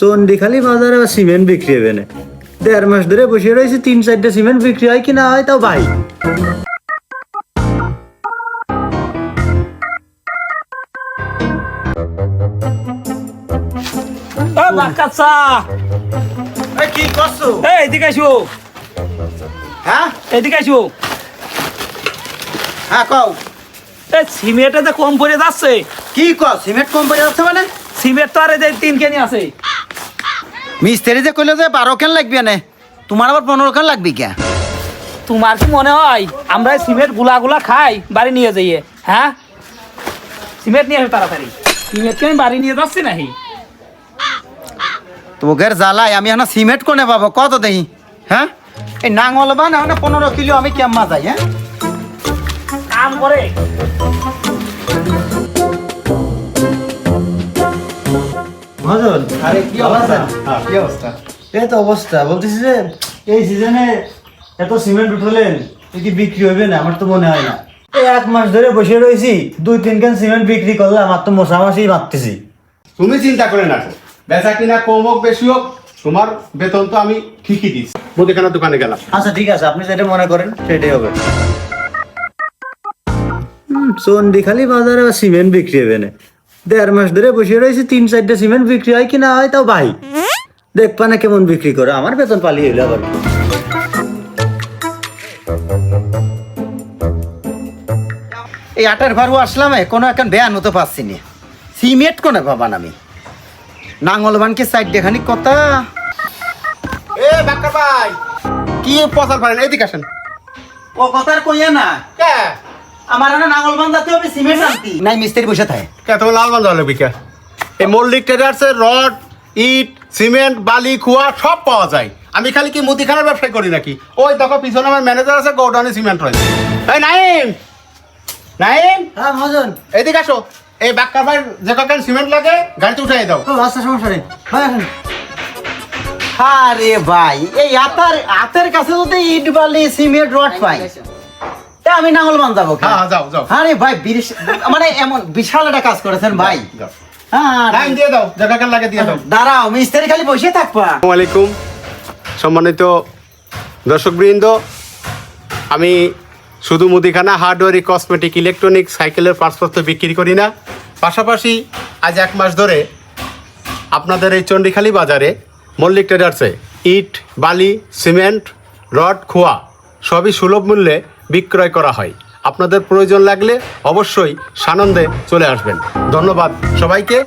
চন্ডিখালি বাজারে আবার সিমেন্ট বিক্রি হবে না। দেড় মাস ধরে বসে রয়েছে তিন চারটা সিমেন্ট বিক্রি হয় কি না হয় তাও ভাই। কি করছ? এ এদিকে আসো। হ্যাঁ? এদিকে আসো। হ্যাঁ কও। সিমেন্টে কম পড়ে যাচ্ছে। কি কও? সিমেন্ট কোম্পানি আছে মানে? সিমেন্ট তো আর এই তিন কেনি আছে। মিস্ত্রি যে কইলো যে বারো কেন লাগবে না তোমার আবার পনেরো কেন লাগবে কে? তোমার কি মনে হয় আমরা সিমেন্টগুলা গুলা খাই বাড়ি নিয়ে যাইয়ে? হ্যাঁ? সিমেন্ট নিয়ে আসো তাড়াতাড়ি। সিমেন্টকে আমি বাড়ি নিয়ে যাচ্ছি নাহি তোগের জ্বালাই আমি এখন সিমেন্ট কোনে পাবো? কত দেই? হ্যাঁ? এই নাঙল বা না পনেরো কিলো আমি কেম্মা যাই হ্যাঁ? কাম করে। মহাজন আরে কি অবস্থা? কি অবস্থা? এই তো অবস্থা। বলতেছি যে এই সিজনে এত সিমেন্ট উঠলেন এ কি বিক্রি হবে না? আমার তো মনে হয় না। এই এক মাস ধরে বসে রয়েছি দুই তিন কেন সিমেন্ট বিক্রি করলাম আর তো মশামাসি মারতেছি। তুমি চিন্তা করে না বেচা কিনা কম হোক বেশি হোক তোমার বেতন তো আমি ঠিকই দিচ্ছি। মুদিখানার দোকানে গেলাম। আচ্ছা ঠিক আছে। আপনি যেটা মনে করেন সেটাই হবে। চন্ডিখালি বাজারে সিমেন্ট বিক্রি হবে না। দেড় মাস ধরে বসে রয়েছি তিন চারটা সিমেন্ট বিক্রি হয় কি না হয় তাও ভাই। দেখবা না কেমন বিক্রি করে আমার বেতন পালিয়ে হইল আবার। এই আটার ভারু আসলাম কোনো এখন বেয়ান হতে পারছি না। সিমেন্ট কোনে পাবান আমি? নাঙ্গলবানকে সাইড দেখানি কথা। এ বাক্কার ভাই। কি পচার পারেন এইদিকে আসেন। ও কথার কইয়া না। কে? আমার না নাঙ্গলবান যাতে হবে সিমেন্ট আনতি নাই মিস্ত্রি বসে থাকে। কে তোমার লাল বান্ধব হলো বিকে? এই মল্লিক রড ইট সিমেন্ট বালি খোয়া সব পাওয়া যায়। আমি খালি কি মুদিখানার ব্যবসা করি নাকি? ওই দেখো পিছনে আমার ম্যানেজার আছে গোডাউনে সিমেন্ট রয়েছে। এই নাইম! নাইম! হ্যাঁ মহাজন। আসো। এই বাক্কার ভাই যে কখন সিমেন্ট লাগে গাড়িতে উঠাই দাও। ও আচ্ছা সমস্যা নেই। ভাই আরে ভাই এই আতার আতের কাছে যদি ইট বালি সিমেন্ট রড পাই। তা আমি নাঙ্গলবান যাব কেন? হ্যাঁ হ্যাঁ, যাও যাও। আরে ভাই মানে এমন বিশাল একটা কাজ করেছেন ভাই। হ্যাঁ লাইন দিয়ে দাও যে কখন লাগে দিয়ে দাও। দাঁড়াও মিস্ত্রি খালি বসে থাকবা। আসসালামু আলাইকুম। সম্মানিত দর্শকবৃন্দ আমি শুধু মুদিখানা হার্ডওয়ারি কসমেটিক ইলেকট্রনিক সাইকেলের পার্সপত্র বিক্রি করি না। পাশাপাশি আজ এক মাস ধরে আপনাদের এই চণ্ডীখালি বাজারে মল্লিক ট্রেডার্সে ইট বালি সিমেন্ট রড খোয়া সবই সুলভ মূল্যে বিক্রয় করা হয়। আপনাদের প্রয়োজন লাগলে অবশ্যই সানন্দে চলে আসবেন। ধন্যবাদ সবাইকে।